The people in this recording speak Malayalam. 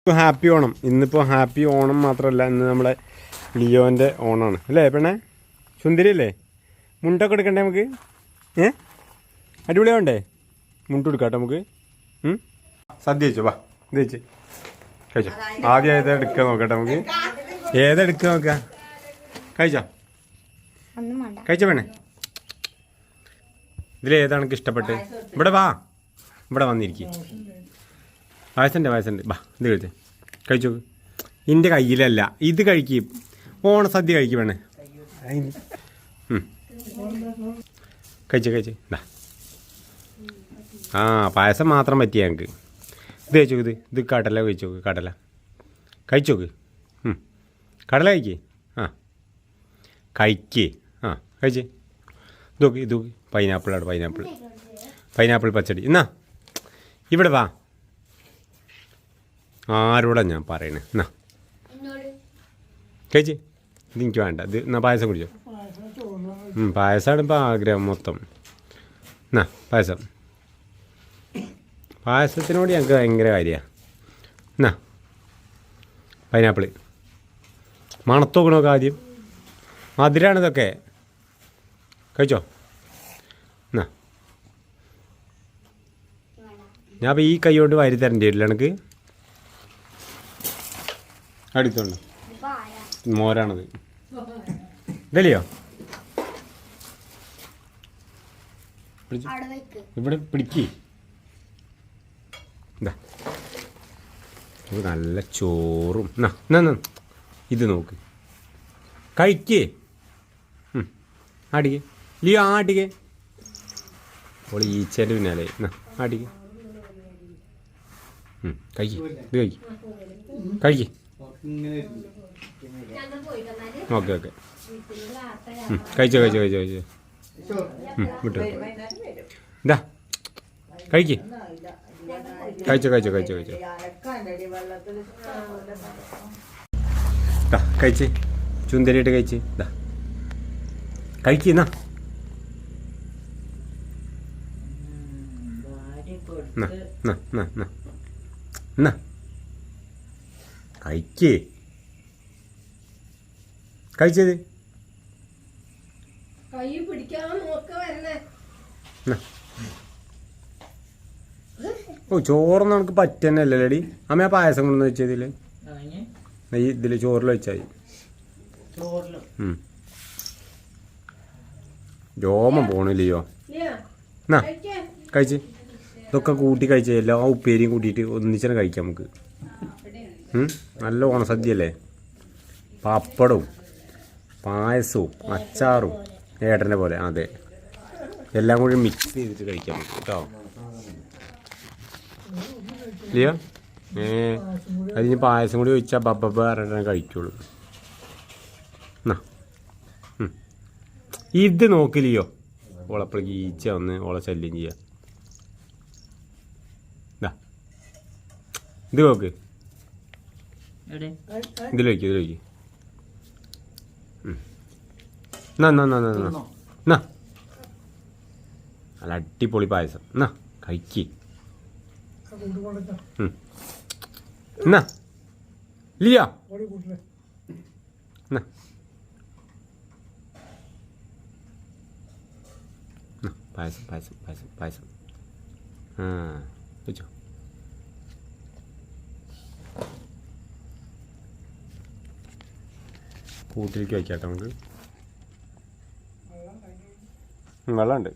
ഇപ്പോൾ ഹാപ്പി ഓണം. ഇന്നിപ്പോൾ ഹാപ്പി ഓണം മാത്രമല്ല ഇന്ന് നമ്മുടെ ലിയോന്റെ ഓണമാണ് അല്ലേ പെണ്ണേ? സുന്ദരി അല്ലേ മുണ്ടൊക്കെ എടുക്കണ്ടേ നമുക്ക്? ഏ? അടിപൊളിയാവണ്ടേ? മുണ്ട് എടുക്കാട്ടോ നമുക്ക്? സദ്യ വെച്ചോ വാ. ഇത് വെച്ച് കഴിച്ചോ? ആദ്യം ഏതാ എടുക്കുക നോക്കട്ടെ നമുക്ക്? ഏതാ എടുക്കുക നോക്കാം? കഴിച്ചോ? ഒന്നും വേണ്ട. കഴിച്ചോ വേണേ ഇതിലേതാണ് ഏതാണ് ഇഷ്ടപ്പെട്ട് ഇവിടെ വാ. ഇവിടെ വന്നിരിക്കും. വയസ്സുണ്ട് വയസ്സുണ്ട് ബാ ഇത് കഴിച്ചേ. കഴിച്ചോ എന്റെ കയ്യിലല്ല ഇത് കഴിക്കും. ഓണസദ്യ കഴിക്കും വേണേ. കഴിച്ചോ കഴിച്ചോ. ഇതാ ആ പായസം മാത്രം പറ്റിയ ഞങ്ങൾക്ക് ഇത് കഴിച്ചോക്ക് ഇത്. ഇത് കടല കഴിച്ചോക്ക് കടല. കഴിച്ചോക്ക്. കടല കഴിക്കേ. ആ. കഴിക്കേ. ആ കഴിച്ചേ. ഇതൊക്കെ ഇത് പൈനാപ്പിളാണ് പൈനാപ്പിൾ പൈനാപ്പിൾ പച്ചടി. എന്നാ ഇവിടെ വാ. ആരോടാ ഞാൻ പറയണേ? എന്നാ കഴിച്ചേ ഇത് എനിക്ക് വേണ്ട. ഇത് എന്നാ പായസം കുടിച്ചോ. പായസമാണ് ഇപ്പോൾ ആഗ്രഹം മൊത്തം. എന്നാ പായസം. പായസത്തിനോട് ഞങ്ങൾക്ക് ഭയങ്കര കാര്യമാണ് എന്നാ പൈനാപ്പിൾ മണത്തോക്കണമൊക്കെ ആദ്യം? മധുരമാണ് ഇതൊക്കെ. കഴിച്ചോ? എന്നാ ഞാൻ അപ്പോൾ ഈ കൈ കൊണ്ട് വാരി തരേണ്ടി വരില്ല എനിക്ക്? അടുത്തുണ്ട്. മോരാണത്. ഇതല്ലയോ? ഇവിടെ പിടിക്ക്. ഇതാ നല്ല ചോറും. ഇത് നോക്ക്. കഴിക്കേ. ആടിക്കേ ലിയോ ആടിക്കേ അപ്പോൾ ഈച്ചേന്റെ പിന്നാലെ. ആടിക്കേ കഴിക്കേ. ഇത് കഴിക്കേ. കഴിക്ക്. Okay okay. കഴിച്ചോ കഴിച്ചോ കഴിച്ചോ കഴിച്ചോ. വിട്ടു എന്താ ഇതാ. കഴിക്ക്. കഴിച്ചോ കഴിച്ചോ കഴിച്ചോ കഴിച്ചോ. ദാ കഴിച്ച്. ചുന്തരിയിട്ട് കഴിച്ച്. ദാ കഴിക്കുന്നാ എന്നാ എന്നാ എന്നാ എന്നാ എന്നാ കഴിക്കേ. കഴിച്ചത് കൈ പിടിക്കാൻ നോക്ക വരണേ ഓ ചോറൊന്നും നമുക്ക് പറ്റന്നല്ലേ ലടി അമ്മ ആ പായസം കൊണ്ടു വെച്ചതിൽ. ഈ ഇതിൽ ചോറിൽ വെച്ചാൽ. രോമം പോണില്ലയോ? ലിയാ, എന്നാ. കഴിച്ച്. ഇതൊക്കെ കൂട്ടി കഴിച്ച എല്ലാ ഉപ്പേരിയും കൂട്ടിയിട്ട് ഒന്നിച്ചാണ് കഴിക്കാം നമുക്ക്? നല്ല ഓണസദ്യയല്ലേ പപ്പടവും പായസവും അച്ചാറും ഏട്ടന്റെ പോലെ. അതെ. എല്ലാം കൂടി മിക്സ് ചെയ്തിട്ട് കഴിക്കാം കേട്ടോ. ഇല്ലയോ? ഏ അതിന് പായസം കൂടി ഒഴിച്ചാൽ ബബ്ബ പറഞ്ഞിട്ട് കഴിക്കുള്ളൂ. എന്നാ. ഇത് നോക്കില്ലയോ? ഓളപ്പോഴേക്ക് ഈച്ച വന്ന് ഓളെ ശല്യം ചെയ്യുക ഇത് നോക്ക് ഇതിൽ വയ്ക്കും ഇതിൽ വയ്ക്കും എന്നാ എന്നാ എന്നാ എന്നാ എന്നാ ഇതിലേക്ക് നല്ല അടിപൊളി പായസം. എന്നാ കഴിക്ക്. എന്നാ ലിയ. എന്നാ, പായസം പായസം പായസം പായസം. ആ വെച്ചോ. കൂട്ടിലേക്ക് വയ്ക്കാട്ടോ നമുക്ക്. വെള്ളമുണ്ട്.